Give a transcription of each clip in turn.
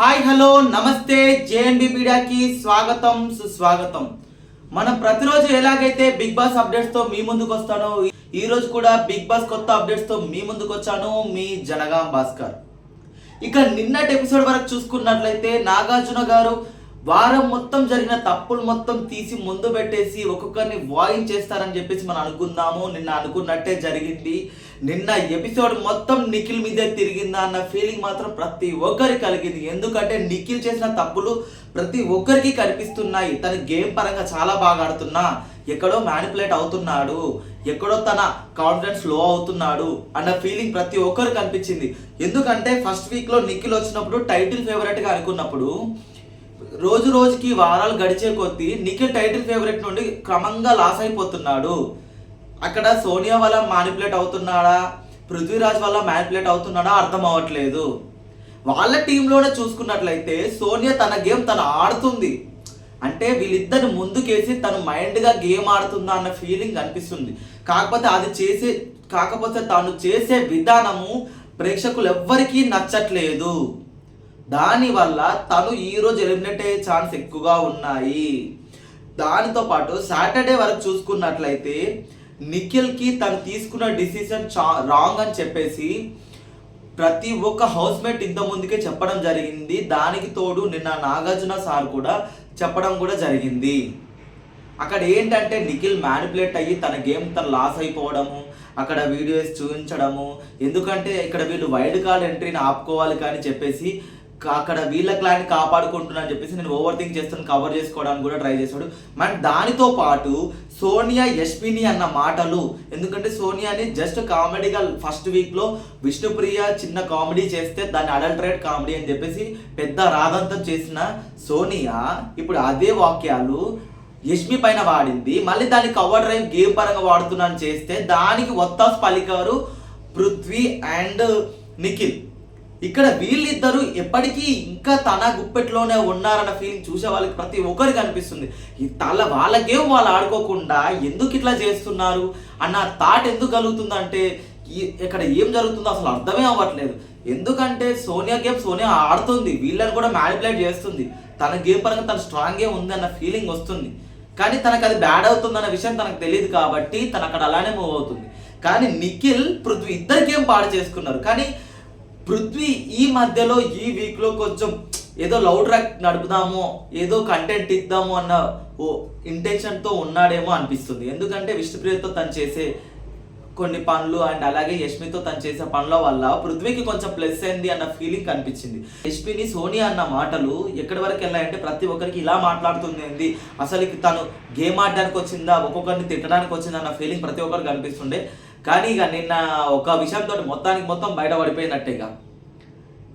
Hi hello నమస్తే JNB మీడియాకి స్వాగతం సుస్వాగతం. మనం ప్రతిరోజు ఎలాగైతే బిగ్ బాస్ అప్డేట్స్తో మీ ముందుకు వస్తానో ఈ రోజు కూడా బిగ్ బాస్ కొత్త అప్డేట్స్తో మీ ముందుకు వచ్చాను మీ జనగాం భాస్కర్. ఇక నిన్నటి ఎపిసోడ్ వరకు చూసుకున్నట్లయితే నాగార్జున గారు వారం మొత్తం జరిగిన తప్పులు మొత్తం తీసి ముందు పెట్టేసి ఒక్కొక్కరిని వాయిన్ చేస్తారని చెప్పేసి మనం అనుకుందాము నిన్న అనుకున్నట్టే జరిగింది. నిన్న ఎపిసోడ్ మొత్తం నిఖిల్ మీదే తిరిగిందా అన్న ఫీలింగ్ మాత్రం ప్రతి ఒక్కరికి కలిగింది. ఎందుకంటే నిఖిల్ చేసిన తప్పులు ప్రతి ఒక్కరికి కనిపిస్తున్నాయి. తన గేమ్ పరంగా చాలా బాగా ఆడుతున్నా. ఎక్కడో మ్యానిపులేట్ అవుతున్నాడు. ఎక్కడో తన కాన్ఫిడెన్స్లో అవుతున్నాడు అన్న ఫీలింగ్ ప్రతి ఒక్కరు కనిపించింది. ఎందుకంటే ఫస్ట్ వీక్లో నిఖిల్ వచ్చినప్పుడు టైటిల్ ఫేవరెట్గా అనుకున్నప్పుడు రోజు రోజుకి వారాలు గడిచే కొద్దీ నిఖిల్ టైటిల్ ఫేవరెట్ నుండి క్రమంగా లాస్ అయిపోతున్నాడు. అక్కడ సోనియా వల్ల మానిపులేట్ అవుతున్నాడా? పృథ్వీరాజ్ వల్ల మ్యానిపులేట్ అవుతున్నాడా అర్థం అవ్వట్లేదు. వాళ్ళ టీంలోనే చూసుకున్నట్లయితే సోనియా తన గేమ్ తను ఆడుతుంది. అంటే వీళ్ళిద్దరిని ముందుకేసి తను మైండ్గా గేమ్ ఆడుతుందా అన్న ఫీలింగ్ అనిపిస్తుంది. కాకపోతే అది చేసే కాకపోతే తాను చేసే విధానము ప్రేక్షకులు ఎవ్వరికీ నచ్చట్లేదు. దానివల్ల తను ఈరోజు ఎలిమినేట్ అయ్యే ఛాన్స్ ఎక్కువగా ఉన్నాయి. దానితో పాటు సాటర్డే వరకు చూసుకున్నట్లయితే నిఖిల్కి తను తీసుకున్న డిసిషన్ చా రాంగ్ అని చెప్పేసి ప్రతి ఒక్క హౌస్ మేట్ ఇంత ముందుకే చెప్పడం జరిగింది. దానికి తోడు నిన్న నాగార్జున సార్ కూడా చెప్పడం కూడా జరిగింది. అక్కడ ఏంటంటే నిఖిల్ మ్యానిపులేట్ అయ్యి తన గేమ్ తను లాస్ అయిపోవడము అక్కడ వీడియోస్ చూపించడము ఎందుకంటే ఇక్కడ వీళ్ళు వైల్డ్ కార్డ్ ఎంట్రీని ఆపుకోవాలి కానీ చెప్పేసి అక్కడ వీళ్ళ క్లాన్ని కాపాడుకుంటున్నా అని చెప్పేసి నేను ఓవర్ థింక్ చేస్తాను కవర్ చేసుకోవడానికి కూడా ట్రై చేశాడు. మరి దానితో పాటు సోనియా యశ్విని అన్న మాటలు. ఎందుకంటే సోనియాని జస్ట్ కామెడీగా ఫస్ట్ వీక్లో విష్ణుప్రియ చిన్న కామెడీ చేస్తే దాన్ని అడల్టరేట్ కామెడీ అని చెప్పేసి పెద్ద రాగంతం చేసిన సోనియా ఇప్పుడు అదే వాక్యాలు యష్మి పైన వాడింది. మళ్ళీ దాన్ని కవర్ డ్రైవ్ గేమ్ పరంగా వాడుతున్నాను చేస్తే దానికి ఒత్తాస్ పలికారు పృథ్వీ అండ్ నిఖిల్. ఇక్కడ వీళ్ళిద్దరూ ఎప్పటికీ ఇంకా తన గుప్పెట్లోనే ఉన్నారన్న ఫీలింగ్ చూసే వాళ్ళకి ప్రతి ఒక్కరికి అనిపిస్తుంది. ఈ తల వాళ్ళ గేమ్ వాళ్ళు ఆడుకోకుండా ఎందుకు ఇట్లా చేస్తున్నారు? అన్న థాట్ ఎందుకు కలుగుతుందంటే ఇక్కడ ఏం జరుగుతుందో అసలు అర్థమే అవ్వట్లేదు. ఎందుకంటే సోనియా గేమ్ సోనియా ఆడుతుంది వీళ్ళని కూడా మ్యానిపులేట్ చేస్తుంది. తన గేమ్ పరంగా తన స్ట్రాంగే ఉంది అన్న ఫీలింగ్ వస్తుంది. కానీ తనకు అది బ్యాడ్ అవుతుంది అన్న విషయం తనకు తెలియదు కాబట్టి తను అక్కడ అలానే మూవ్ అవుతుంది. కానీ నిఖిల్ పృథ్వీ ఇద్దరు గేమ్ పాడు చేసుకున్నారు? కానీ పృథ్వీ ఈ మధ్యలో ఈ వీక్లో కొంచెం ఏదో లవ్ ట్రాక్ నడుపుదాము ఏదో కంటెంట్ ఇద్దాము అన్న ఓ ఇంటెన్షన్తో ఉన్నాడేమో అనిపిస్తుంది. ఎందుకంటే విష్ణుప్రియతో తను చేసే కొన్ని పనులు అండ్ అలాగే యష్మితో తను చేసే పనుల వల్ల పృథ్వీకి కొంచెం ప్లస్ అయింది అన్న ఫీలింగ్ కనిపించింది. యష్మిని సోనియా అన్న మాటలు ఎక్కడి వరకు వెళ్ళాయంటే ప్రతి ఒక్కరికి ఇలా మాట్లాడుతుంది అసలు తను గేమ్ ఆడడానికి వచ్చిందా ఒక్కొక్కరిని తిట్టడానికి వచ్చిందా అన్న ఫీలింగ్ ప్రతి ఒక్కరికి కనిపిస్తుండే. కానీ ఇక నిన్న ఒక విషయంతో మొత్తానికి మొత్తం బయట పడిపోయినట్టే ఇక.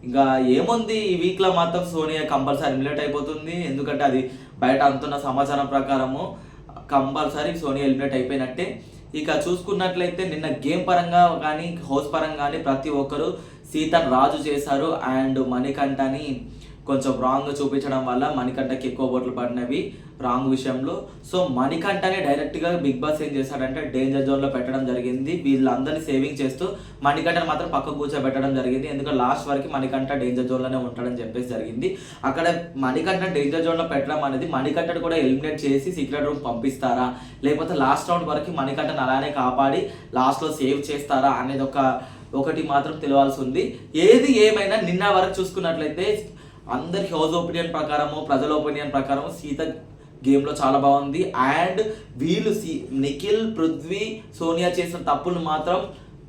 ఇంకా ఏముంది ఈ వీక్లో మాత్రం సోనియా కంపల్సరీ ఎలిమినేట్ అయిపోతుంది. ఎందుకంటే అది బయట అందుతున్న సమాచారం ప్రకారము కంపల్సరీ సోనియా ఎలిమినేట్ అయిపోయినట్టే. ఇక చూసుకున్నట్లయితే నిన్న గేమ్ పరంగా కానీ హౌస్ పరంగా కానీ ప్రతి ఒక్కరు సీతను రాజు చేశారు అండ్ మణికంఠని కొంచెం రాంగ్ చూపించడం వల్ల మణికంఠకి ఎక్కువ ఓట్లు పడినవి రాంగ్ విషయంలో. సో మణికంఠని డైరెక్ట్గా బిగ్ బాస్ ఏం చేశాడంటే డేంజర్ జోన్లో పెట్టడం జరిగింది. వీళ్ళందరినీ సేవింగ్ చేస్తూ మణికంఠని మాత్రం పక్క కూర్చోబెట్టడం జరిగింది. ఎందుకంటే లాస్ట్ వరకు మణికంఠ డేంజర్ జోన్లోనే ఉంటాడని చెప్పేసి జరిగింది. అక్కడ మణికంఠ డేంజర్ జోన్లో పెట్టడం అనేది మణికంఠని కూడా ఎలిమినేట్ చేసి సీక్రెట్ రూమ్ పంపిస్తారా? లేకపోతే లాస్ట్ రౌండ్ వరకు మణికంఠని అలానే కాపాడి లాస్ట్లో సేవ్ చేస్తారా అనేది ఒక ఒకటి మాత్రం తెలియాల్సి ఉంది. ఏది ఏమైనా నిన్న వరకు చూసుకున్నట్లయితే అందరి హౌస్ ఒపీనియన్ ప్రకారము ప్రజల ఒపీనియన్ ప్రకారం సీత గేమ్లో చాలా బాగుంది. అండ్ వీళ్ళు సీ నిఖిల్ పృథ్వీ సోనియా చేసిన తప్పులు మాత్రం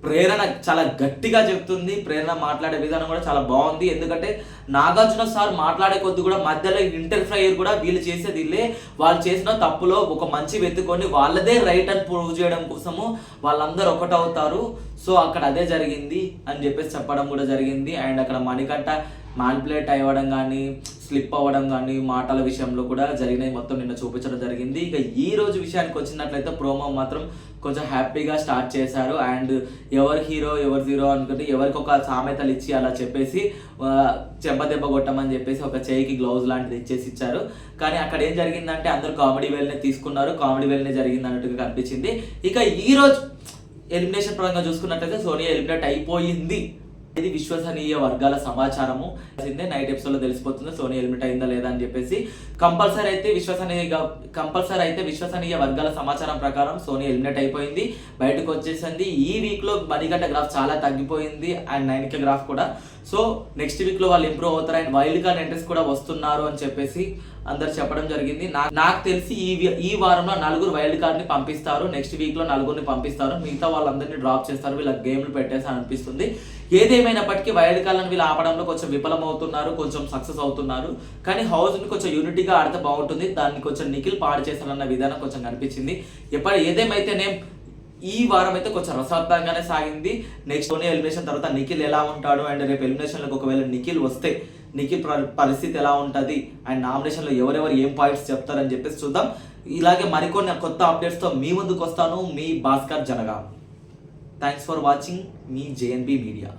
ప్రేరణ చాలా గట్టిగా చెప్తుంది. ప్రేరణ మాట్లాడే విధానం కూడా చాలా బాగుంది. ఎందుకంటే నాగార్జున సార్ మాట్లాడే కొద్ది కూడా మధ్యలో ఇంటర్ఫైర్ కూడా వీళ్ళు చేసేది వీళ్ళే వాళ్ళు చేసిన తప్పులో ఒక మంచి వెతుకొని వాళ్ళదే రైట్ అని ప్రూవ్ చేయడం కోసము వాళ్ళందరూ ఒకటవుతారు. సో అక్కడ అదే జరిగింది అని చెప్పేసి చెప్పడం కూడా జరిగింది. అండ్ అక్కడ మణికంఠ మానిపులేట్ అవ్వడం కానీ స్లిప్ అవ్వడం కానీ మాటల విషయంలో కూడా జరిగినవి మొత్తం నిన్న చూపించడం జరిగింది. ఇక ఈ రోజు విషయానికి వచ్చినట్లయితే ప్రోమో మాత్రం కొంచెం హ్యాపీగా స్టార్ట్ చేశారు. అండ్ ఎవరు హీరో ఎవరు జీరో అనుకుంటే ఎవరికి ఒక సామెతలు ఇచ్చి అలా చెప్పేసి ఆ, చెంప దెబ్బ కొట్టమని చెప్పేసి ఒక చేయికి గ్లౌజ్ లాంటిది ఇచ్చేసి ఇచ్చారు. కానీ అక్కడ ఏం జరిగిందంటే అందరూ కామెడీ వేల్నే తీసుకున్నారు. కామెడీ వేల్నే జరిగింది అన్నట్టుగా కనిపించింది. ఇక ఈ రోజు ఎలిమినేషన్ పరంగా చూసుకున్నట్లయితే సోనియా ఎలిమినేట్ అయిపోయింది. ఇది విశ్వసనీయ వర్గాల సమాచారము. నైట్ ఎపిసోడ్లో తెలిసిపోతుంది సోనీ హెల్మెట్ అయిందా లేదా అని చెప్పేసి. కంపల్సరీ అయితే విశ్వసనీయ కంపల్సరీ అయితే విశ్వసనీయ వర్గాల సమాచారం ప్రకారం సోనీ హెల్మెట్ అయిపోయింది. బయటకు వచ్చేసింది. ఈ వీక్లో గ్రాఫ్ చాలా తగ్గిపోయింది అండ్ నైన్ కే గ్రాఫ్ కూడా. సో నెక్స్ట్ వీక్లో వాళ్ళు ఇంప్రూవ్ అవుతారు అండ్ వైల్డ్ కార్డ్ ఎంట్రీస్ కూడా వస్తున్నారు అని చెప్పేసి అందరు చెప్పడం జరిగింది. నా- నాకు తెలిసి ఈ ఈ వారంలో నలుగురు వైల్డ్ కార్డ్ని పంపిస్తారు. నెక్స్ట్ వీక్లో నలుగురిని పంపిస్తారు. మిగతా వాళ్ళందరినీ డ్రాప్ చేస్తారు. వీళ్ళ గేమ్లు పెట్టేసి అనిపిస్తుంది. ఏదేమైనప్పటికీ వైల్డ్ కార్డ్లను వీళ్ళు ఆపడంలో కొంచెం విఫలమవుతున్నారు కొంచెం సక్సెస్ అవుతున్నారు. కానీ హౌస్ని కొంచెం యూనిటీగా ఆడితే బాగుంటుంది. దాన్ని కొంచెం నిఖిల్ పాడు చేశారన్న విధానం కొంచెం కనిపించింది. ఎప్పుడు ఏదేమైతేనే ఈ వారం అయితే కొంచెం రసవత్తంగానే సాగింది. నెక్స్ట్ సోనీ ఎలిమినేషన్ తర్వాత నిఖిల్ ఎలా ఉంటాడు అండ్ రేపు ఎలిమినేషన్లకు ఒకవేళ నిఖిల్ వస్తే నిఖిల్ పరిస్థితి ఎలా ఉంటుంది అండ్ నామినేషన్లో ఎవరెవరు ఏం పాయింట్స్ చెప్తారని చెప్పేసి చూద్దాం. ఇలాగే మరికొన్ని కొత్త అప్డేట్స్తో మీ ముందుకు వస్తాను. మీ Bhaskar జనగా. Thanks for watching me JNB Media.